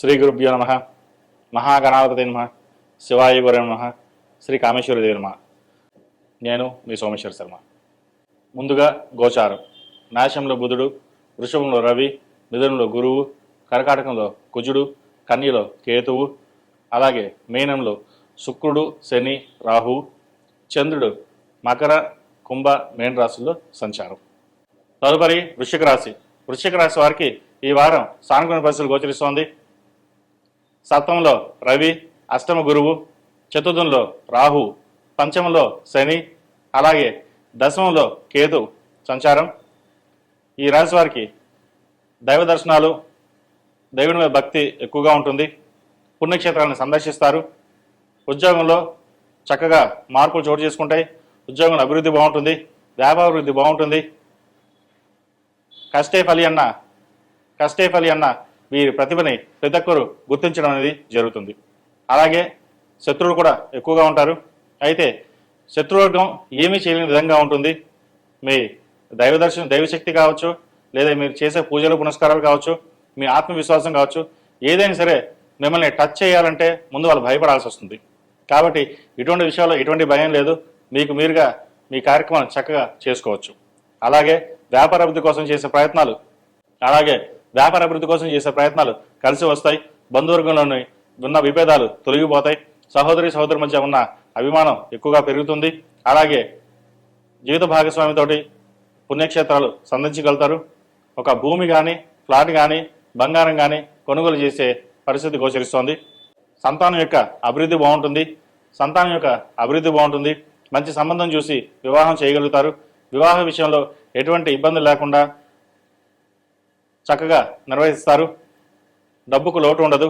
శ్రీ గురుభ్యో నమ. మహాగణాధిపతి నమ. శివాయ గురు నమ. శ్రీ కామేశ్వరదేవి నమ. నేను మీ సోమేశ్వర శర్మ. ముందుగా గోచారం. నాశంలో బుధుడు వృషభంలో రవి మిథునంలో గురువు కర్కాటకంలో కుజుడు కన్యలో కేతువు అలాగే మీనంలో శుక్రుడు శని రాహు చంద్రుడు మకర కుంభ మేన రాశుల్లో సంచారం. తదుపరి వృషిక రాశి. వృషిక రాశి వారికి ఈ వారం సానుకూల పరిస్థితులు గోచరిస్తోంది. సప్తమంలో రవి అష్టమ గురువు చతుర్థంలో రాహు పంచమంలో శని అలాగే దశమంలో కేతు. సంచారం. ఈ రాశి వారికి దైవ దర్శనాలు దైవుని మీద భక్తి ఎక్కువగా ఉంటుంది. పుణ్యక్షేత్రాలను సందర్శిస్తారు. ఉద్యోగంలో చక్కగా మార్పులు చోటు చేసుకుంటాయి. ఉద్యోగంలో అభివృద్ధి బాగుంటుంది. వ్యాపారాభివృద్ధి బాగుంటుంది. కష్టే ఫలి అన్న కష్టే ఫలి అన్న వీరి ప్రతిభని ప్రతి ఒక్కరు గుర్తించడం అనేది జరుగుతుంది. అలాగే శత్రువులు కూడా ఎక్కువగా ఉంటారు. అయితే శత్రువర్గం ఏమీ చేయలేని విధంగా ఉంటుంది. మీ దైవ దర్శనం దైవశక్తి కావచ్చు లేదా మీరు చేసే పూజలు పునస్కారాలు కావచ్చు మీ ఆత్మవిశ్వాసం కావచ్చు ఏదైనా సరే మిమ్మల్ని టచ్ చేయాలంటే ముందు వాళ్ళు భయపడాల్సి వస్తుంది. కాబట్టి ఇటువంటి విషయాల్లో ఎటువంటి భయం లేదు. మీకు మీరుగా మీ కార్యక్రమాన్ని చక్కగా చేసుకోవచ్చు. అలాగే వ్యాపార అభివృద్ధి కోసం చేసే ప్రయత్నాలు అలాగే వ్యాపార అభివృద్ధి కోసం చేసే ప్రయత్నాలు కలిసి వస్తాయి. బంధువర్గంలోని ఉన్న విభేదాలు తొలగిపోతాయి. సహోదరి సహోదరు మధ్య ఉన్న అభిమానం ఎక్కువగా పెరుగుతుంది. అలాగే జీవిత భాగస్వామితోటి పుణ్యక్షేత్రాలు సందర్శించగలుగుతారు ఒక భూమి కానీ ఫ్లాట్ కానీ బంగారం కానీ కొనుగోలు చేసే పరిస్థితి గోచరిస్తోంది. సంతానం యొక్క అభివృద్ధి బాగుంటుంది. సంతానం యొక్క అభివృద్ధి బాగుంటుంది. మంచి సంబంధం చూసి వివాహం చేయగలుగుతారు. వివాహ విషయంలో ఎటువంటి ఇబ్బంది లేకుండా చక్కగా నిర్వహిస్తారు. డబ్బుకు లోటు ఉండదు.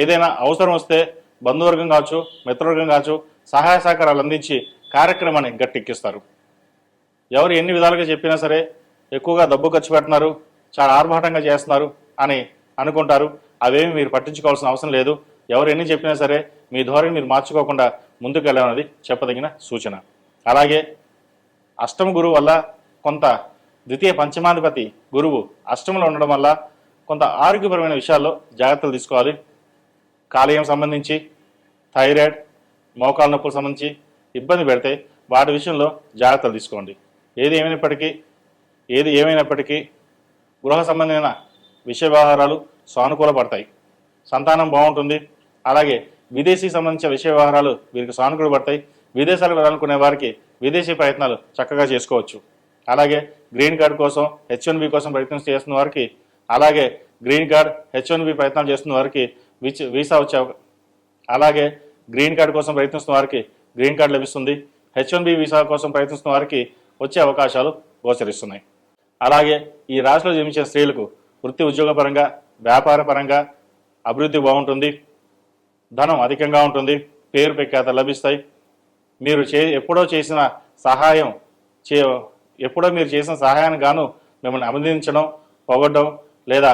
ఏదైనా అవసరం వస్తే బంధువర్గం కావచ్చు మిత్రవర్గం కావచ్చు సహాయ సహకారాలు అందించి కార్యక్రమాన్ని గట్టెక్కిస్తారు. ఎవరు ఎన్ని విధాలుగా చెప్పినా సరే ఎక్కువగా డబ్బు ఖర్చు పెడుతున్నారు చాలా ఆర్భాటంగా చేస్తున్నారు అని అనుకుంటారు. అవేమి మీరు పట్టించుకోవాల్సిన అవసరం లేదు. ఎవరు ఎన్ని చెప్పినా సరే మీ ధోరణి మీరు మార్చుకోకుండా ముందుకు వెళ్ళాలన్నది చెప్పదగిన సూచన. అలాగే అష్టమ గురువు వల్ల కొంత ద్వితీయ పంచమాధిపతి గురువు అష్టమంలో ఉండడం వల్ల కొంత ఆరోగ్యపరమైన విషయాల్లో జాగ్రత్తలు తీసుకోవాలి. కాలేయం సంబంధించి థైరాయిడ్ మోకాల నొప్పులకు సంబంధించి ఇబ్బంది పెడితే వాటి విషయంలో జాగ్రత్తలు తీసుకోండి. ఏది ఏమైనప్పటికీ ఏది ఏమైనప్పటికీ గృహ సంబంధమైన విషయ వ్యవహారాలు సానుకూల పడతాయి. సంతానం బాగుంటుంది. అలాగే విదేశీ సంబంధించిన విషయ వ్యవహారాలు వీరికి సానుకూల పడతాయి. విదేశాలకు వెళ్ళాలనుకునే వారికి విదేశీ ప్రయత్నాలు చక్కగా చేసుకోవచ్చు. అలాగే గ్రీన్ కార్డ్ కోసం హెచ్ వన్ బి కోసం ప్రయత్నం చేస్తున్న వారికి అలాగే green card H one B ప్రయత్నాలు చేస్తున్న వారికి విచ్ వీసా వచ్చే అలాగే గ్రీన్ కార్డ్ కోసం ప్రయత్నిస్తున్న వారికి గ్రీన్ కార్డ్ లభిస్తుంది. హెచ్ వన్ బి వీసా కోసం ప్రయత్నిస్తున్న వారికి వచ్చే అవకాశాలు గోచరిస్తున్నాయి. అలాగే ఈ రాశిలో జన్మించిన స్త్రీలకు వృత్తి ఉద్యోగపరంగా వ్యాపార పరంగా అభివృద్ధి బాగుంటుంది. ధనం అధికంగా ఉంటుంది. పేరు ప్రఖ్యాత లభిస్తాయి. మీరు చే ఎప్పుడో చేసిన సహాయం చే ఎప్పుడో మీరు చేసిన సహాయానికి గాను మిమ్మల్ని అభినందించడం పొగడ్డం లేదా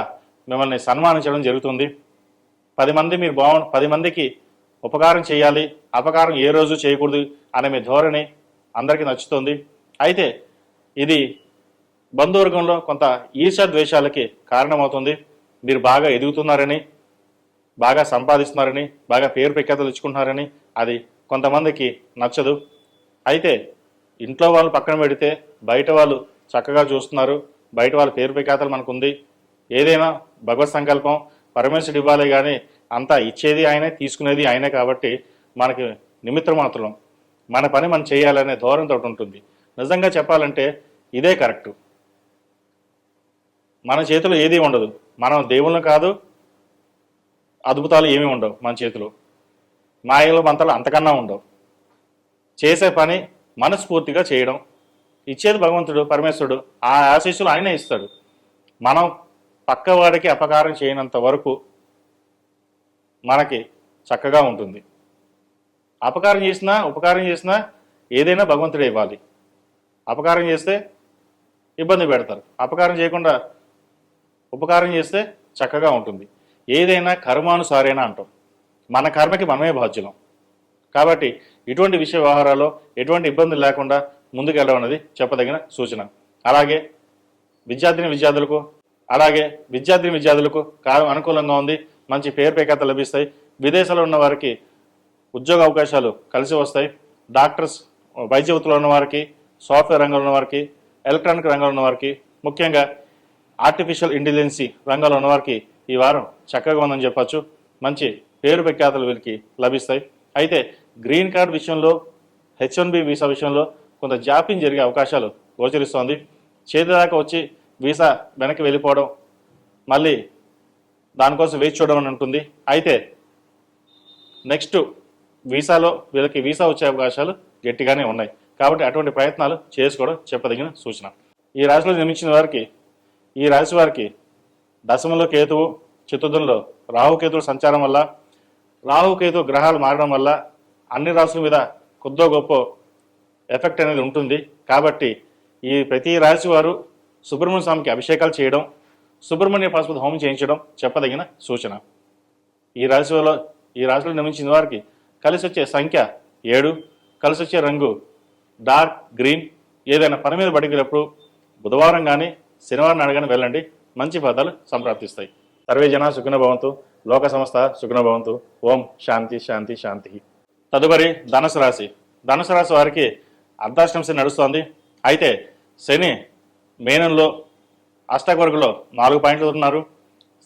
మిమ్మల్ని సన్మానించడం జరుగుతుంది. పది మంది మీరు బాగు పది మందికి ఉపకారం చేయాలి అపకారం ఏ రోజు చేయకూడదు అనే మీ ధోరణి అందరికీ నచ్చుతుంది. అయితే ఇది బంధువర్గంలో కొంత ఈర్ష ద్వేషాలకి కారణమవుతుంది. మీరు బాగా ఎదుగుతున్నారని బాగా సంపాదిస్తున్నారని బాగా పేరు ప్రఖ్యాతలు తెచ్చుకుంటున్నారని అది కొంతమందికి నచ్చదు. అయితే ఇంట్లో వాళ్ళు పక్కన పెడితే బయట వాళ్ళు చక్కగా చూస్తున్నారు. బయట వాళ్ళ పేరు ప్రఖ్యాతలు మనకుంది. ఏదైనా భగవత్ సంకల్పం పరమేశ్వరుడు ఇవ్వాలి కానీ అంతా ఇచ్చేది ఆయనే తీసుకునేది ఆయనే కాబట్టి మనకి నిమిత్త మాత్రం మన పని మనం చేయాలనే ధోరణితో ఉంటుంది. నిజంగా చెప్పాలంటే ఇదే కరెక్టు. మన చేతిలో ఏది ఉండదు. మనం దేవుళ్ళు కాదు అద్భుతాలు ఏమీ ఉండవు మన చేతిలో. మాయలు మంతలు అంతకన్నా ఉండవు. చేసే పని మనస్ఫూర్తిగా చేయడం ఇచ్చేది భగవంతుడు పరమేశ్వరుడు ఆ ఆశీస్సులు ఆయనే ఇస్తాడు. మనం పక్కవాడికి అపకారం చేయనంత వరకు మనకి చక్కగా ఉంటుంది. అపకారం చేసినా ఉపకారం చేసినా ఏదైనా భగవంతుడే ఇవ్వాలి. అపకారం చేస్తే ఇబ్బంది పెడతారు. అపకారం చేయకుండా ఉపకారం చేస్తే చక్కగా ఉంటుంది. ఏదైనా కర్మానుసారేనా అంటాం. మన కర్మకి మనమే బాధ్యులం. కాబట్టి ఇటువంటి విషయ వ్యవహారాల్లో ఎటువంటి ఇబ్బందులు లేకుండా ముందుకెళ్ళడం అనేది చెప్పదగిన సూచన. అలాగే విద్యార్థిని విద్యార్థులకు అలాగే విద్యార్థిని విద్యార్థులకు కాలం అనుకూలంగా ఉంది మంచి పేరు పేకత లభిస్తాయి. విదేశాల్లో ఉన్న వారికి ఉద్యోగ అవకాశాలు కలిసి వస్తాయి. డాక్టర్స్ వైద్య వృత్తిలో ఉన్న వారికి సాఫ్ట్వేర్ రంగంలో ఉన్న వారికి ఎలక్ట్రానిక్ రంగంలో ఉన్న వారికి ముఖ్యంగా ఆర్టిఫిషియల్ ఇంటెలిజెన్సీ రంగంలో ఉన్న వారికి ఈ వారం చక్కగా ఉందని చెప్పచ్చు. మంచి పేరు ప్రఖ్యాతలు వీరికి లభిస్తాయి. అయితే గ్రీన్ కార్డ్ విషయంలో హెచ్ వన్ బి వీసా విషయంలో కొంత జాప్యం జరిగే అవకాశాలు గోచరిస్తోంది. చేతి దాకా వచ్చి వీసా వెనక్కి వెళ్ళిపోవడం మళ్ళీ దానికోసం వేచి చూడడం అని ఉంటుంది అయితే నెక్స్ట్ వీసాలో వీళ్ళకి వీసా వచ్చే అవకాశాలు గట్టిగానే ఉన్నాయి. కాబట్టి అటువంటి ప్రయత్నాలు చేసుకోవడం చెప్పదగిన సూచన. ఈ రాశిలో జన్మించిన వారికి ఈ రాశి వారికి దశమంలో కేతువు చతుర్థంలో రాహుకేతువు సంచారం వల్ల రాహుకేతు గ్రహాలు మారడం వల్ల అన్ని రాశుల మీద కొద్దో గొప్ప ఎఫెక్ట్ అనేది ఉంటుంది. కాబట్టి ఈ ప్రతి రాశి వారు సుబ్రహ్మణ్య స్వామికి అభిషేకాలు చేయడం సుబ్రహ్మణ్య పాశుపతి హోమం చేయించడం చెప్పదగిన సూచన. ఈ రాశిలో ఈ రాశిలో నిర్మించిన వారికి కలిసి వచ్చే సంఖ్య ఏడు కలిసి వచ్చే రంగు డార్క్ గ్రీన్. ఏదైనా పని మీద బడికినప్పుడు బుధవారం కానీ శనివారం నాడు కానీ వెళ్ళండి. మంచి ఫలితాలు సంప్రాప్తిస్తాయి. సర్వే జన సుఖిన భవంతు లోక సంస్థ సుఖిన భవంతు ఓం శాంతి శాంతి శాంతి. తదుపరి ధనుసు రాశి. ధనుసు రాశి వారికి అర్ధాష్టం శని నడుస్తోంది. అయితే శని మేనంలో అష్టక వర్గంలో నాలుగు పాయింట్లు ఉన్నారు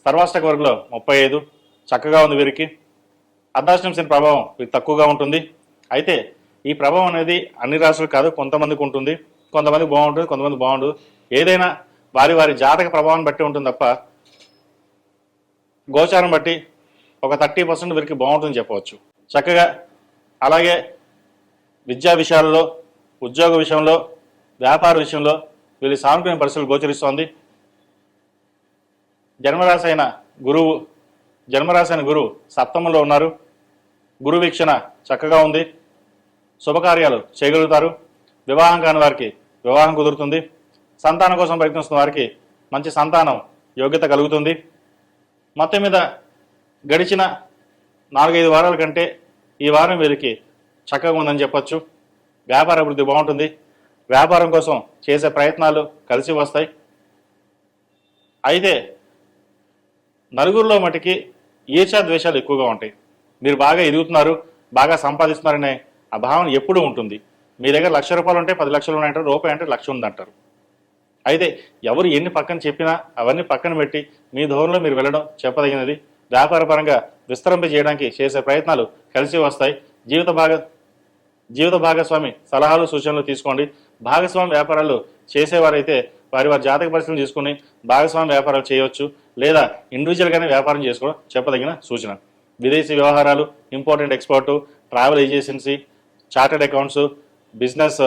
సర్వాష్టక వర్గంలో ముప్పై ఐదు. చక్కగా ఉంది వీరికి. అర్ధాష్టం శని ప్రభావం వీరికి తక్కువగా ఉంటుంది. అయితే ఈ ప్రభావం అనేది అన్ని రాశులు కాదు కొంతమందికి ఉంటుంది. కొంతమంది బాగుంటుంది కొంతమంది బాగుండదు. ఏదైనా వారి వారి జాతక ప్రభావాన్ని బట్టి ఉంటుంది తప్ప గోచారం బట్టి ఒక థర్టీ పర్సెంట్ వీరికి బాగుంటుందని చెప్పవచ్చు. చక్కగా అలాగే విద్యా విషయాల్లో ఉద్యోగ విషయంలో వ్యాపార విషయంలో వీళ్ళు సానుకూల పరిస్థితులు గోచరిస్తోంది. జన్మరాశి అయిన గురువు జన్మరాశి అయిన గురువు సప్తమంలో ఉన్నారు. గురు వీక్షణ చక్కగా ఉంది. శుభకార్యాలు చేయగలుగుతారు. వివాహం కాని వారికి వివాహం కుదురుతుంది. సంతానం కోసం ప్రయత్నిస్తున్న వారికి మంచి సంతానం యోగ్యత కలుగుతుంది. మొత్తం మీద గడిచిన నాలుగైదు వారాల కంటే ఈ వారం వీరికి చక్కగా ఉందని చెప్పచ్చు. వ్యాపార అభివృద్ధి బాగుంటుంది. వ్యాపారం కోసం చేసే ప్రయత్నాలు కలిసి వస్తాయి. అయితే నలుగురిలో మటుకి ఈర్షా ద్వేషాలు ఎక్కువగా ఉంటాయి. మీరు బాగా ఎదుగుతున్నారు బాగా సంపాదిస్తున్నారనే ఆ భావన ఎప్పుడూ ఉంటుంది. మీ దగ్గర లక్ష రూపాయలు ఉంటే పది లక్షలు ఉన్నాయంటారు రూపాయి అంటే లక్ష ఉందంటారు. అయితే ఎవరు ఎన్ని పక్కన చెప్పినా అవన్నీ పక్కన పెట్టి మీ ధోరణిలో మీరు వెళ్ళడం చెప్పదగినది. వ్యాపారపరంగా విస్తరింప చేయడానికి చేసే ప్రయత్నాలు కలిసి వస్తాయి. జీవిత భాగ జీవిత భాగస్వామి సలహాలు సూచనలు తీసుకోండి. భాగస్వామి వ్యాపారాలు చేసేవారైతే వారి వారి జాతక పరిస్థితులు తీసుకుని భాగస్వామి వ్యాపారాలు చేయవచ్చు లేదా ఇండివిజువల్గానే వ్యాపారం చేసుకోవడం చెప్పదగిన సూచన. విదేశీ వ్యవహారాలు important export travel agency chartered accounts business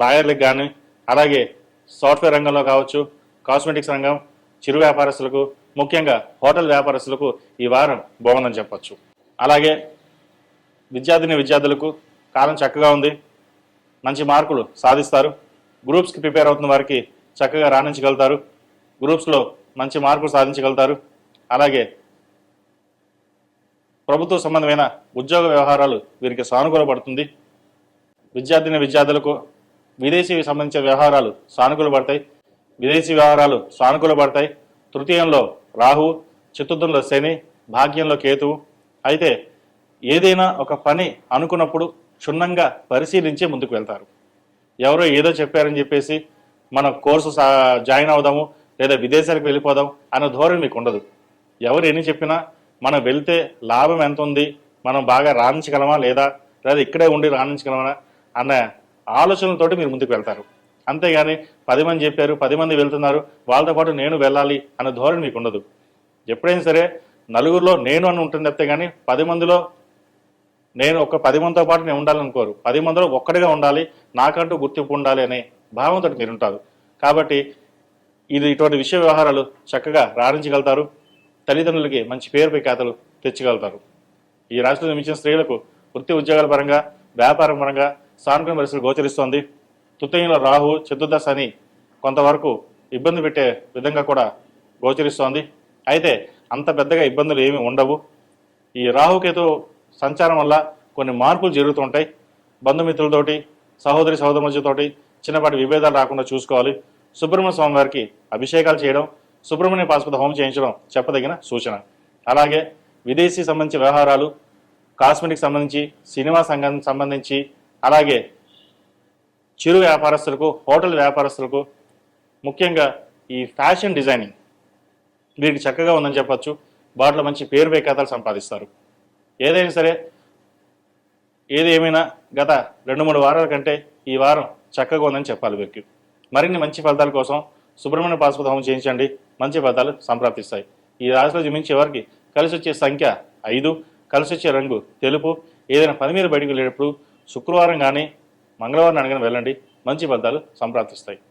లాయర్లకు కానీ అలాగే సాఫ్ట్వేర్ రంగంలో కావచ్చు కాస్మెటిక్స్ రంగం చిరు వ్యాపారస్తులకు ముఖ్యంగా హోటల్ వ్యాపారస్తులకు ఈ వారం బాగుందని చెప్పచ్చు. అలాగే విద్యార్థిని విద్యార్థులకు కాలం చక్కగా ఉంది. మంచి మార్కులు సాధిస్తారు. గ్రూప్స్కి ప్రిపేర్ అవుతున్న వారికి చక్కగా రాణించగలుగుతారు. గ్రూప్స్లో మంచి మార్కులు సాధించగలుగుతారు. అలాగే ప్రభుత్వ సంబంధమైన ఉద్యోగ వ్యవహారాలు వీరికి సానుకూలపడుతుంది. విద్యార్థిని విద్యార్థులకు విదేశీ సంబంధించిన వ్యవహారాలు సానుకూల పడతాయి విదేశీ వ్యవహారాలు సానుకూల పడతాయి తృతీయంలో రాహు చతుర్థంలో శని భాగ్యంలో కేతువు. అయితే ఏదైనా ఒక పని అనుకున్నప్పుడు క్షుణ్ణంగా పరిశీలించి ముందుకు వెళ్తారు. ఎవరో ఏదో చెప్పారని చెప్పేసి మన కోర్సు సా- జాయిన్ అవుదాము లేదా విదేశాలకు వెళ్ళిపోదాం అనే ధోరణి మీకు ఉండదు. ఎవరు ఎన్ని చెప్పినా మనం వెళ్తే లాభం ఎంత ఉంది మనం బాగా రాణించగలమా లేదా లేదా ఇక్కడే ఉండి రాణించగలమా అన్న ఆలోచనలతోటి మీరు ముందుకు వెళ్తారు. అంతేగాని పది మంది చెప్పారు పది మంది వెళ్తున్నారు వాళ్ళతో పాటు నేను వెళ్ళాలి అన్న ధోరణి మీకు ఉండదు. ఎప్పుడైనా సరే నలుగురిలో నేను అని ఉంటుంది తప్పితే కానీ పది మందిలో నేను ఒక పది మందితో పాటు నేను ఉండాలనుకోరు. పది మందిలో ఒక్కడిగా ఉండాలి నాకంటూ గుర్తింపు ఉండాలి అనే భావంతో మీరు ఉంటారు కాబట్టి ఇది ఇటువంటి విషయ వ్యవహారాలు చక్కగా రాణించగలుగుతారు. తల్లిదండ్రులకి మంచి పేరు ప్రఖ్యాతలు తెచ్చగలుగుతారు. ఈ రాష్ట్రంలో నిర్మించిన స్త్రీలకు వృత్తి ఉద్యోగాల పరంగా వ్యాపారం పరంగా సానుకూల పరిస్థితులు గోచరిస్తోంది. తృతీయంలో రాహు చతుర్దశ అని కొంతవరకు ఇబ్బంది పెట్టే విధంగా కూడా గోచరిస్తోంది. అయితే అంత పెద్దగా ఇబ్బందులు ఏమీ ఉండవు. ఈ రాహుకేతు సంచారం వల్ల కొన్ని మార్పులు జరుగుతుంటాయి. బంధుమిత్రులతోటి సహోదరి సహోదరులతోటి చిన్నపాటి విభేదాలు రాకుండా చూసుకోవాలి. సుబ్రహ్మణ్య స్వామి వారికి అభిషేకాలు చేయడం సుబ్రహ్మణ్య పాశుపత హోమం చేయించడం చెప్పదగిన సూచన. అలాగే విదేశీ సంబంధించి వ్యవహారాలు కాస్మెటిక్ సంబంధించి సినిమా సంఘం సంబంధించి అలాగే చిరు వ్యాపారస్తులకు హోటల్ వ్యాపారస్తులకు ముఖ్యంగా ఈ ఫ్యాషన్ డిజైనింగ్ వీరికి చక్కగా ఉందని చెప్పచ్చు. వాటిలో మంచి పేరు పేకాతాలు సంపాదిస్తారు. ఏదైనా సరే ఏది ఏమైనా గత రెండు మూడు వారాల కంటే ఈ వారం చక్కగా ఉందని చెప్పాలి వీరికి. మరిన్ని మంచి ఫలితాల కోసం సుబ్రహ్మణ్య పాశుపత హోమం చేయించండి. మంచి ఫలితాలు సంప్రాప్తిస్తాయి. ఈ రాశిలో జన్మించే వారికి కలిసి వచ్చే సంఖ్య ఐదు కలిసి వచ్చే రంగు తెలుపు. ఏదైనా పని మీద బయటకు వెళ్ళేటప్పుడు శుక్రవారం కానీ మంగళవారం అనగానే వెళ్ళండి. మంచి ఫలితాలు సంప్రాప్తిస్తాయి.